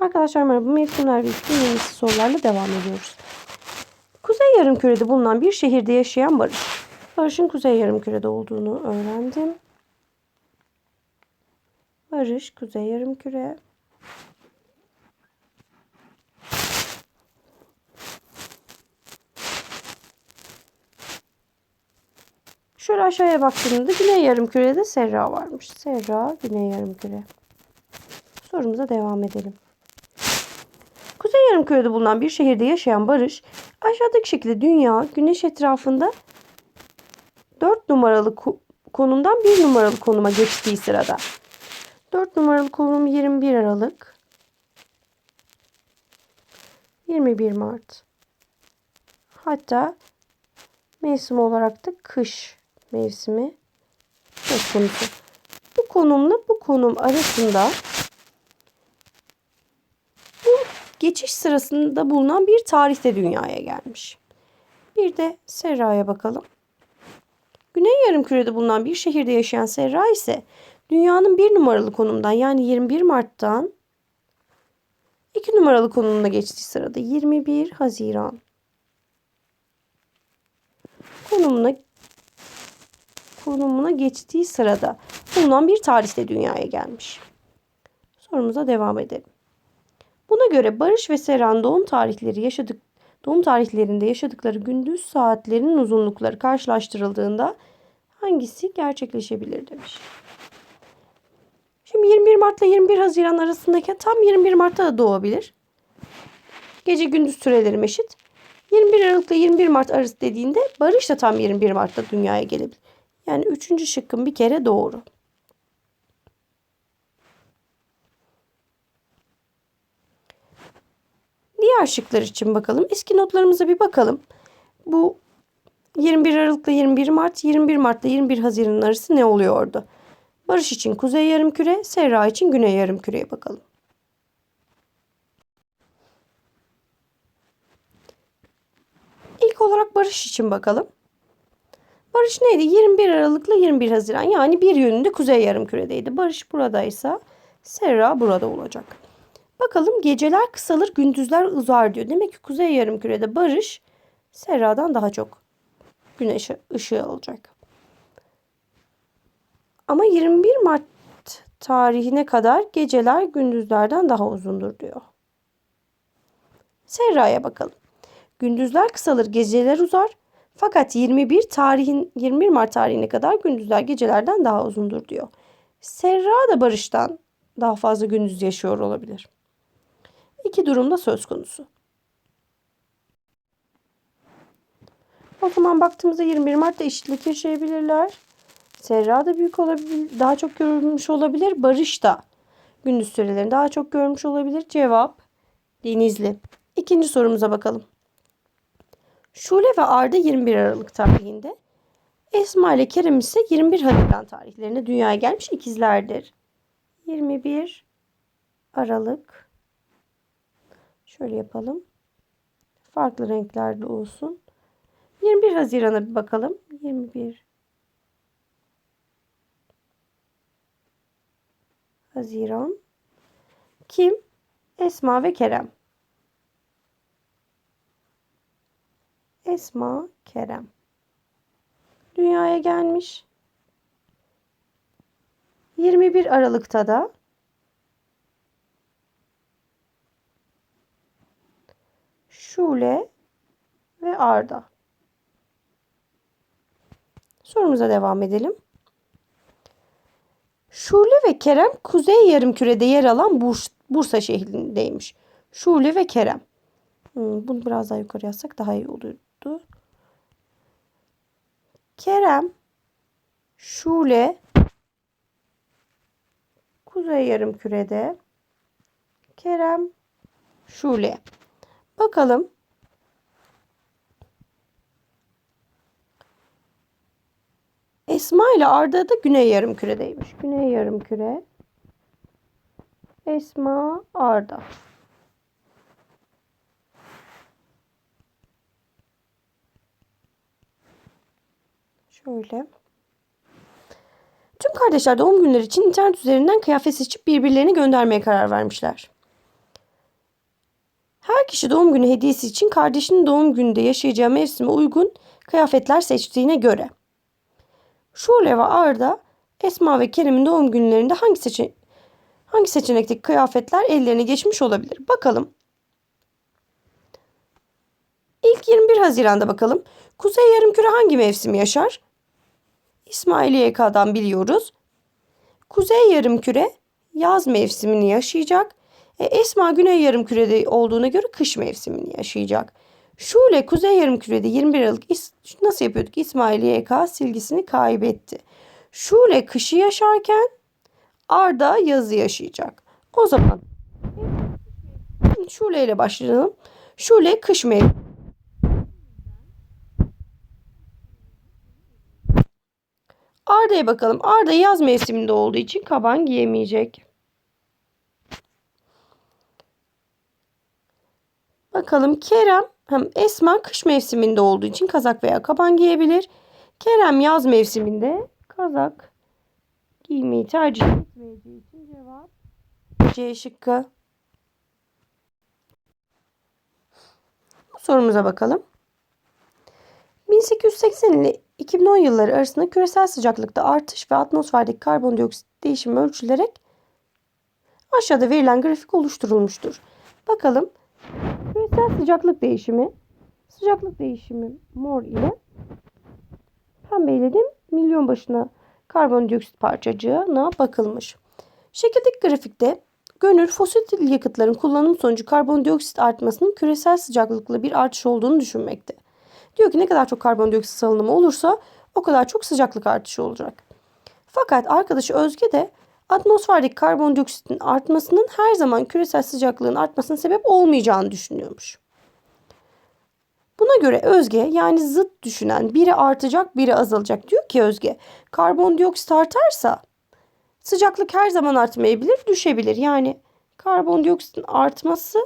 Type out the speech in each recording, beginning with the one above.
Arkadaşlar merhaba. Mevsimler ve iklim yöneticisi sorularla devam ediyoruz. Kuzey yarımkürede bulunan bir şehirde yaşayan Barış. Barış'ın kuzey yarımkürede olduğunu öğrendim. Barış kuzey yarımküre. Şöyle aşağıya baktığımda güney yarımkürede Serra varmış. Serra güney yarımküre. Sorumuza devam edelim. Kuzey yarımkürede bulunan bir şehirde yaşayan Barış, aşağıdaki şekilde dünya güneş etrafında 4 numaralı ko- konumdan 1 numaralı konuma geçtiği sırada. 4 numaralı konum 21 Aralık. 21 Mart. Hatta mevsim olarak da kış mevsimi. Bu konumla bu konum arasında geçiş sırasında bulunan bir tarihte dünyaya gelmiş. Bir de Serra'ya bakalım. Güney yarımkürede bulunan bir şehirde yaşayan Serra ise dünyanın bir numaralı konumdan yani 21 Mart'tan 2 numaralı konumuna geçtiği sırada 21 Haziran konumuna konumuna geçtiği sırada bulunan bir tarihte dünyaya gelmiş. Sorumuza devam edelim. Buna göre Barış ve Serhan doğum tarihleri yaşadık doğum tarihlerinde yaşadıkları gündüz saatlerinin uzunlukları karşılaştırıldığında hangisi gerçekleşebilir demiş. Şimdi 21 Mart ile 21 Haziran arasındaki tam 21 Mart'ta da doğabilir. Gece gündüz sürelerim eşit. 21 Aralık ile 21 Mart arası dediğinde Barış da tam 21 Mart'ta dünyaya gelebilir. Yani üçüncü şıkkın bir kere doğru. Diğer şıklar için bakalım. Eski notlarımıza bir bakalım. Bu 21 Aralık ile 21 Mart, 21 Mart ile 21 Haziran arası ne oluyordu? Barış için kuzey yarımküre, Serra için güney yarımküreye bakalım. İlk olarak Barış için bakalım. Barış neydi? 21 Aralık ile 21 Haziran yani bir yönünde kuzey yarımküredeydi. Barış buradaysa Serra burada olacak. Bakalım geceler kısalır, gündüzler uzar diyor. Demek ki kuzey yarımkürede Barış Serra'dan daha çok güneş ışığı alacak. Ama 21 Mart tarihine kadar geceler gündüzlerden daha uzundur diyor. Serra'ya bakalım. Gündüzler kısalır, geceler uzar. Fakat 21 tarihin 21 Mart tarihine kadar gündüzler gecelerden daha uzundur diyor. Serra da Barış'tan daha fazla gündüz yaşıyor olabilir. İki durumda söz konusu. O zaman baktığımızda 21 Mart'ta eşitlik yaşayabilirler. Serra da büyük olabilir, daha çok görülmüş olabilir. Barış da gündüz sürelerini daha çok görmüş olabilir. Cevap Denizli. İkinci sorumuza bakalım. Şule ve Arda 21 Aralık tarihinde. Esma ile Kerem ise 21 Haziran tarihlerinde dünyaya gelmiş ikizlerdir. 21 Aralık. Şöyle yapalım. Farklı renklerde olsun. 21 Haziran'a bir bakalım. 21 Haziran. Kim? Esma ve Kerem. Esma Kerem. Dünyaya gelmiş. 21 Aralık'ta da Şule ve Arda. Sorumuza devam edelim. Şule ve Kerem Kuzey Yarımküre'de yer alan Burs Bursa şehrindeymiş. Şule ve Kerem. Hmm, bunu biraz daha yukarı yazsak daha iyi olurdu. Kerem, Şule, Kuzey Yarımküre'de. Kerem, Şule. Bakalım. Esma ile Arda da Güney Yarımküre'deymiş. Güney Yarımküre. Esma, Arda. Şöyle. Tüm kardeşler doğum günleri için internet üzerinden kıyafet seçip birbirlerine göndermeye karar vermişler. Kişi doğum günü hediyesi için kardeşinin doğum gününde yaşayacağı mevsime uygun kıyafetler seçtiğine göre. Şule ve Arda Esma ve Kerem'in doğum günlerinde hangi seçe hangi seçenekteki kıyafetler ellerine geçmiş olabilir? Bakalım. İlk 21 Haziran'da bakalım. Kuzey Yarımküre hangi mevsimi yaşar? İsmail YK'dan biliyoruz. Kuzey Yarımküre yaz mevsimini yaşayacak. E, Esma Güney Yarımküre'de olduğuna göre kış mevsimini yaşayacak. Şule Kuzey Yarımküre'de 21 Aralık nasıl yapıyorduk? İsmail YK silgisini kaybetti. Şule kışı yaşarken Arda yazı yaşayacak. O zaman Şule ile başlayalım. Şule kış mevsimi. Arda'ya bakalım. Arda yaz mevsiminde olduğu için kaban giyemeyecek. Bakalım Kerem hem Esma kış mevsiminde olduğu için kazak veya kaban giyebilir. Kerem yaz mevsiminde kazak giymeyi tercih etmeyeceği için cevap C şıkkı. Sorumuza bakalım. 1880 ile 2010 yılları arasında küresel sıcaklıkta artış ve atmosferdeki karbondioksit değişimi ölçülerek aşağıda verilen grafik oluşturulmuştur. Bakalım küresel sıcaklık değişimi sıcaklık değişimi mor ile pembe ile de milyon başına karbondioksit parçacığına bakılmış. Şekildeki grafikte Gönül fosil yakıtların kullanım sonucu karbondioksit artmasının küresel sıcaklıkla bir artış olduğunu düşünmekte. Diyor ki ne kadar çok karbondioksit salınımı olursa o kadar çok sıcaklık artışı olacak. Fakat arkadaşı Özge de atmosferdeki karbondioksitin artmasının her zaman küresel sıcaklığın artmasına sebep olmayacağını düşünüyormuş. Buna göre Özge yani zıt düşünen biri artacak biri azalacak diyor ki Özge karbondioksit artarsa sıcaklık her zaman artmayabilir düşebilir. Yani karbondioksitin artması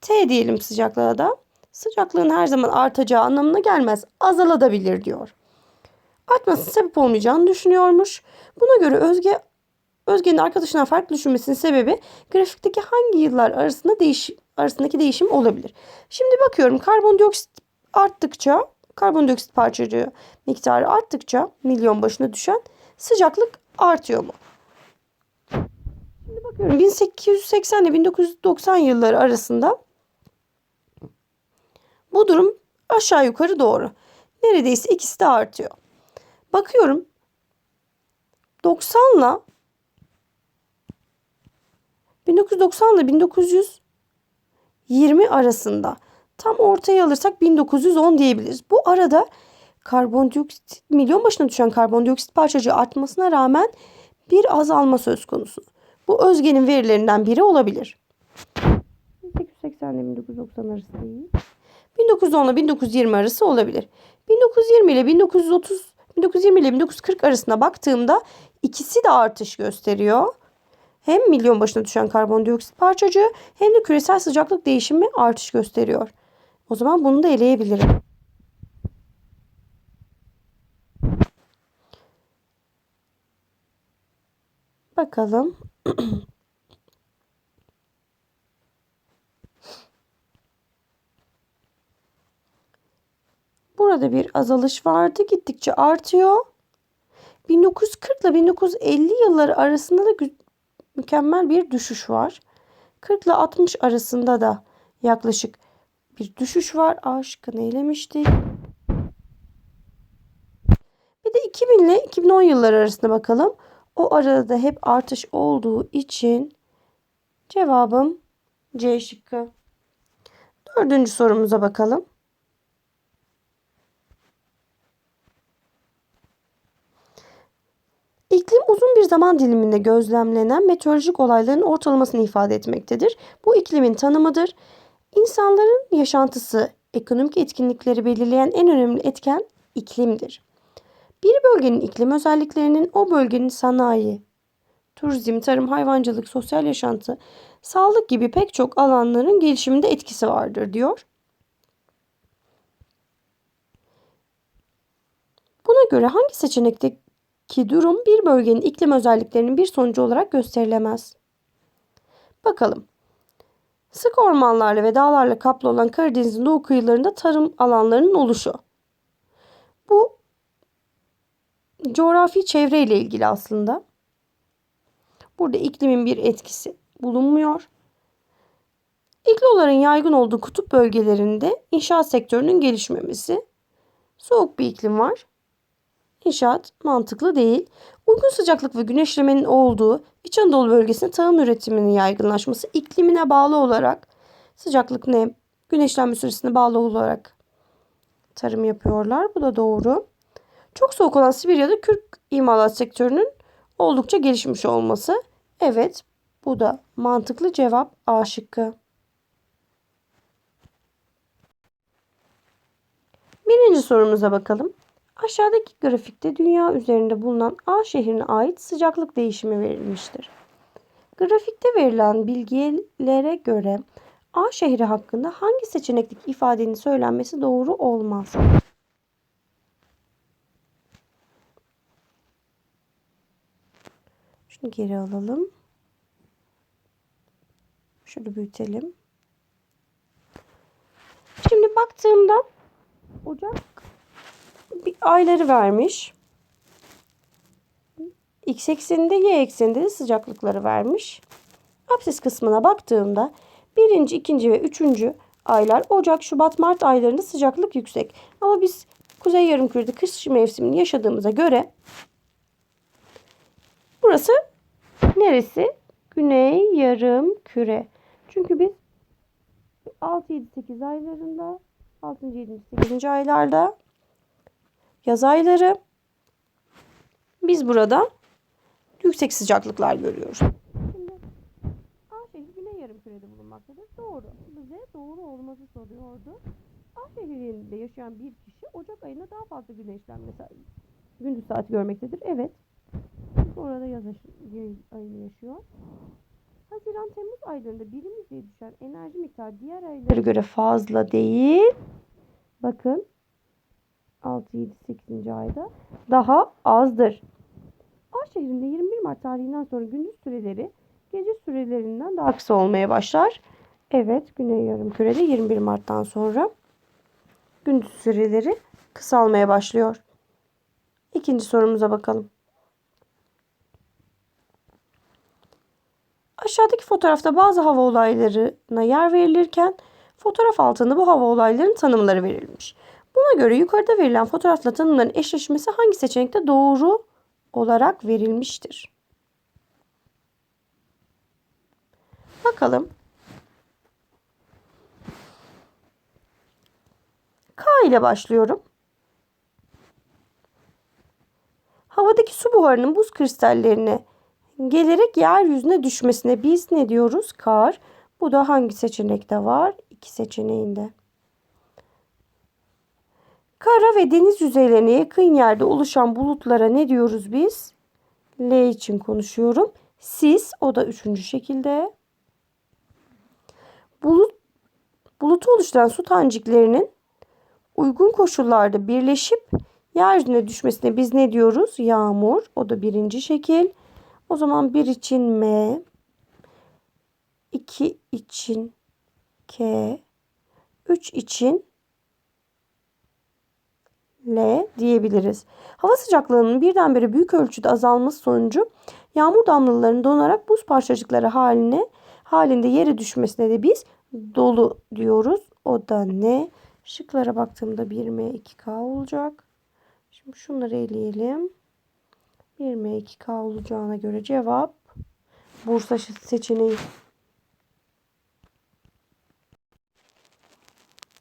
T diyelim sıcaklığa da sıcaklığın her zaman artacağı anlamına gelmez. Azalabilir diyor. Artmasının sebep olmayacağını düşünüyormuş. Buna göre Özge Özge'nin arkadaşından farklı düşünmesinin sebebi grafikteki hangi yıllar arasında değiş, arasındaki değişim olabilir. Şimdi bakıyorum karbondioksit arttıkça karbondioksit parçacığı miktarı arttıkça milyon başına düşen sıcaklık artıyor mu? Şimdi bakıyorum 1880 ile 1990 yılları arasında bu durum aşağı yukarı doğru. Neredeyse ikisi de artıyor. Bakıyorum 90 ile 1990 ile 1920 arasında tam ortaya alırsak 1910 diyebiliriz. Bu arada karbondioksit milyon başına düşen karbondioksit parçacığı artmasına rağmen bir azalma söz konusu. Bu Özge'nin verilerinden biri olabilir. 1880 ile 1990 arası değil. 1910 ile 1920 arası olabilir. 1920 ile 1930 1920 ile 1940 arasına baktığımda ikisi de artış gösteriyor. Hem milyon başına düşen karbondioksit parçacığı hem de küresel sıcaklık değişimi artış gösteriyor. O zaman bunu da eleyebilirim. Bakalım. Burada bir azalış vardı. Gittikçe artıyor. 1940 ile 1950 yılları arasında da mükemmel bir düşüş var. 40 ile 60 arasında da yaklaşık bir düşüş var. A şıkkını. Bir de 2000 ile 2010 yılları arasında bakalım. O arada da hep artış olduğu için cevabım C şıkkı. Dördüncü sorumuza bakalım. İklim uzun bir zaman diliminde gözlemlenen meteorolojik olayların ortalamasını ifade etmektedir. Bu iklimin tanımıdır. İnsanların yaşantısı, ekonomik etkinlikleri belirleyen en önemli etken iklimdir. Bir bölgenin iklim özelliklerinin o bölgenin sanayi, turizm, tarım, hayvancılık, sosyal yaşantı, sağlık gibi pek çok alanların gelişiminde etkisi vardır diyor. Buna göre hangi seçenekte ki durum bir bölgenin iklim özelliklerinin bir sonucu olarak gösterilemez. Bakalım. Sık ormanlarla ve dağlarla kaplı olan Karadeniz'in doğu kıyılarında tarım alanlarının oluşu. Bu coğrafi çevreyle ilgili aslında. Burada iklimin bir etkisi bulunmuyor. İgloların yaygın olduğu kutup bölgelerinde inşaat sektörünün gelişmemesi. Soğuk bir iklim var. İnşaat mantıklı değil. Uygun sıcaklık ve güneşlemenin olduğu İç Anadolu bölgesinde tahıl üretiminin yaygınlaşması iklimine bağlı olarak sıcaklık nem, güneşlenme süresine bağlı olarak tarım yapıyorlar. Bu da doğru. Çok soğuk olan Sibirya'da kürk imalat sektörünün oldukça gelişmiş olması. Evet, bu da mantıklı cevap A şıkkı. Birinci sorumuza bakalım. Aşağıdaki grafikte dünya üzerinde bulunan A şehrine ait sıcaklık değişimi verilmiştir. Grafikte verilen bilgilere göre A şehri hakkında hangi seçeneklik ifadenin söylenmesi doğru olmaz? Şunu geri alalım. Şunu büyütelim. Şimdi baktığımda Ocak bir ayları vermiş. X ekseninde Y ekseninde de sıcaklıkları vermiş. Apsis kısmına baktığımda birinci, ikinci ve üçüncü aylar Ocak, Şubat, Mart aylarında sıcaklık yüksek. Ama biz Kuzey Yarımküre'de kış mevsimini yaşadığımıza göre burası neresi? Güney Yarım Küre. Çünkü biz 6, 7, 8 aylarında 6. 7. 8. aylarda yaz ayları biz burada yüksek sıcaklıklar görüyoruz. Şimdi A şehri güney yarım kürede bulunmaktadır. Doğru. Bize doğru olması soruyordu. A şehrinde yaşayan bir kişi Ocak ayında daha fazla güneşlenme gündüz saati görmektedir. Evet. Orada yaz ayını yaşıyor. Haziran Temmuz aylarında birim yüzeye düşen enerji miktarı diğer aylara göre fazla değil. Bakın 6, 7, 8. ayda daha azdır. A şehrinde 21 Mart tarihinden sonra gündüz süreleri gece sürelerinden daha kısa olmaya başlar. Evet, Güney Yarımküre'de 21 Mart'tan sonra gündüz süreleri kısalmaya başlıyor. İkinci sorumuza bakalım. Aşağıdaki fotoğrafta bazı hava olaylarına yer verilirken fotoğraf altında bu hava olaylarının tanımları verilmiş. Buna göre yukarıda verilen fotoğrafla tanımların eşleşmesi hangi seçenekte doğru olarak verilmiştir? Bakalım. K ile başlıyorum. Havadaki su buharının buz kristallerine gelerek yeryüzüne düşmesine biz ne diyoruz? Kar. Bu da hangi seçenekte var? İki seçeneğinde. Kara ve deniz yüzeylerine yakın yerde oluşan bulutlara ne diyoruz biz? L için konuşuyorum. Sis o da üçüncü şekilde. Bulut, bulutu oluşturan su taneciklerinin uygun koşullarda birleşip yeryüzüne düşmesine biz ne diyoruz? Yağmur o da birinci şekil. O zaman bir için M, iki için K, üç için L diyebiliriz. Hava sıcaklığının birdenbire büyük ölçüde azalması sonucu yağmur damlalarının donarak buz parçacıkları haline halinde yere düşmesine de biz dolu diyoruz. O da ne? Şıklara baktığımda 1M 2K olacak. Şimdi şunları eleyelim. 1M 2K olacağına göre cevap Bursa seçeneği.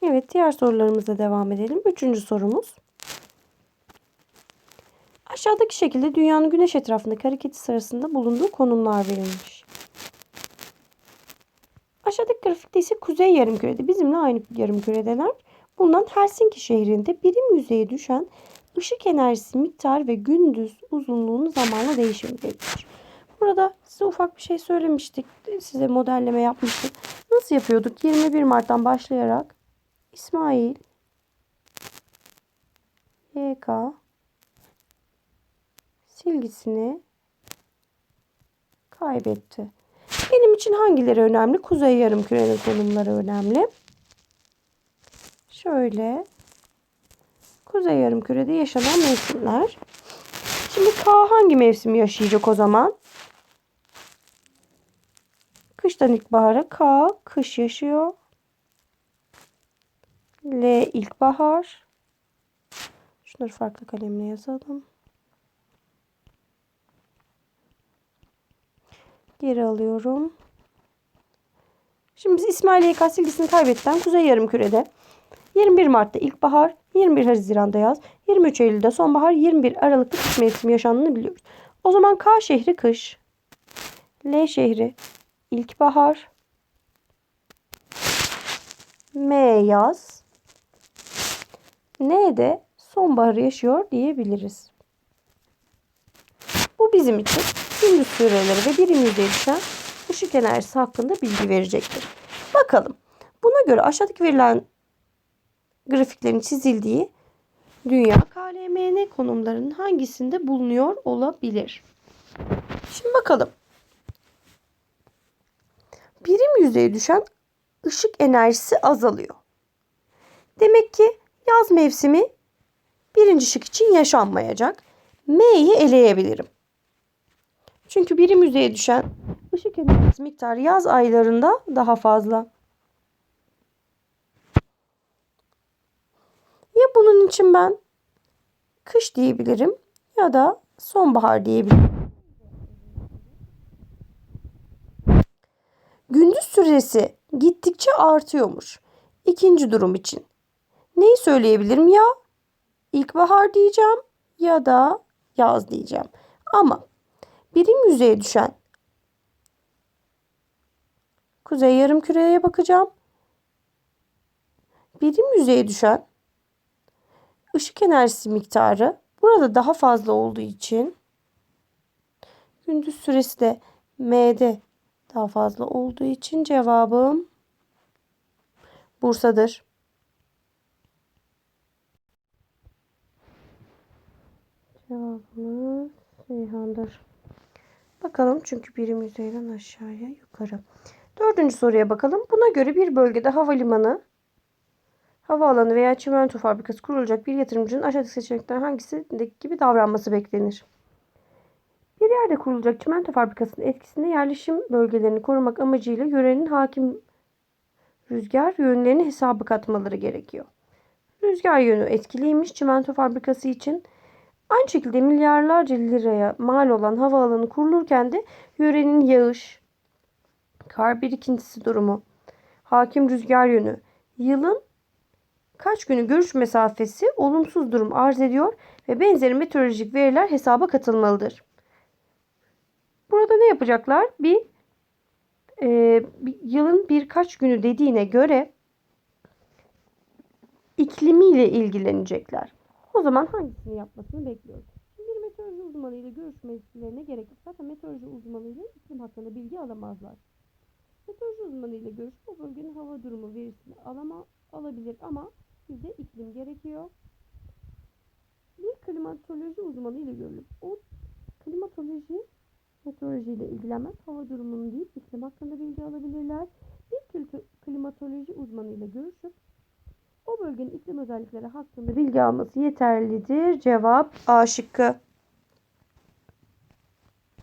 Evet diğer sorularımıza devam edelim. Üçüncü sorumuz. Aşağıdaki şekilde dünyanın güneş etrafındaki hareketi sırasında bulunduğu konumlar verilmiş. Aşağıdaki grafikte ise kuzey yarımkürede bizimle aynı yarımküredeler. Bulunan Helsinki şehrinde birim yüzeye düşen ışık enerjisi miktar ve gündüz uzunluğunu zamanla değişim verilmiş. Burada size ufak bir şey söylemiştik. Size modelleme yapmıştık. Nasıl yapıyorduk? 21 Mart'tan başlayarak İsmail YK silgisini kaybetti. Benim için hangileri önemli? Kuzey yarımkürenin konumları önemli. Şöyle. Kuzey yarımkürede yaşanan mevsimler. Şimdi K hangi mevsimi yaşayacak o zaman? Kıştan ilkbahara K kış yaşıyor. L ilkbahar. Şunları farklı kalemle yazalım. Geri alıyorum. Şimdi biz İsmail YK silgisini kaybettiğinden Kuzey Yarımküre'de 21 Mart'ta ilkbahar, 21 Haziran'da yaz, 23 Eylül'de sonbahar, 21 Aralık'ta kış mevsimi yaşandığını biliyoruz. O zaman K şehri kış, L şehri ilkbahar, M yaz, N de sonbaharı yaşıyor diyebiliriz. Bu bizim için gündüz süreleri ve birim yüzeye düşen ışık enerjisi hakkında bilgi verecektir. Bakalım. Buna göre aşağıdaki verilen grafiklerin çizildiği dünya KLMN konumlarının hangisinde bulunuyor olabilir? Şimdi bakalım. Birim yüzeye düşen ışık enerjisi azalıyor. Demek ki yaz mevsimi birinci ışık için yaşanmayacak. M'yi eleyebilirim. Çünkü birim yüzeye düşen ışık enerjisi miktarı yaz aylarında daha fazla. Ya bunun için ben kış diyebilirim ya da sonbahar diyebilirim. Gündüz süresi gittikçe artıyormuş. İkinci durum için. Neyi söyleyebilirim ya? İlkbahar diyeceğim ya da yaz diyeceğim. Ama birim yüzeye düşen kuzey yarımküreye bakacağım. Birim yüzeye düşen ışık enerjisi miktarı burada daha fazla olduğu için gündüz süresi de M'de daha fazla olduğu için cevabım Bursa'dır. Cevabımız Seyhan'dır. Bakalım çünkü birim yüzeyden aşağıya yukarı. Dördüncü soruya bakalım. Buna göre bir bölgede havalimanı, havaalanı veya çimento fabrikası kurulacak bir yatırımcının aşağıdaki seçeneklerden hangisindeki gibi davranması beklenir? Bir yerde kurulacak çimento fabrikasının etkisinde yerleşim bölgelerini korumak amacıyla yörenin hakim rüzgar yönlerini hesaba katmaları gerekiyor. Rüzgar yönü etkiliymiş çimento fabrikası için. Aynı şekilde milyarlarca liraya mal olan havaalanı kurulurken de yörenin yağış, kar birikintisi durumu, hakim rüzgar yönü, yılın kaç günü görüş mesafesi olumsuz durum arz ediyor ve benzeri meteorolojik veriler hesaba katılmalıdır. Burada ne yapacaklar? Bir, e, yılın birkaç günü dediğine göre iklimiyle ilgilenecekler. O zaman hangisini yapmasını bekliyoruz? Şimdi bir meteoroloji uzmanıyla görüşmelerine gerek yok. Zaten meteoroloji uzmanıyla iklim hakkında bilgi alamazlar. Meteoroloji uzmanıyla görüşüp o bölgenin hava durumu verisini alama, alabilir ama bize iklim gerekiyor. Bir klimatoloji uzmanıyla görülüp o klimatoloji meteorolojiyle ilgilenmez. Hava durumunu değil iklim hakkında bilgi alabilirler. Bir klimatoloji uzmanıyla görüşüp o bölgenin iklim özellikleri hakkında bilgi alması yeterlidir. Cevap A şıkkı.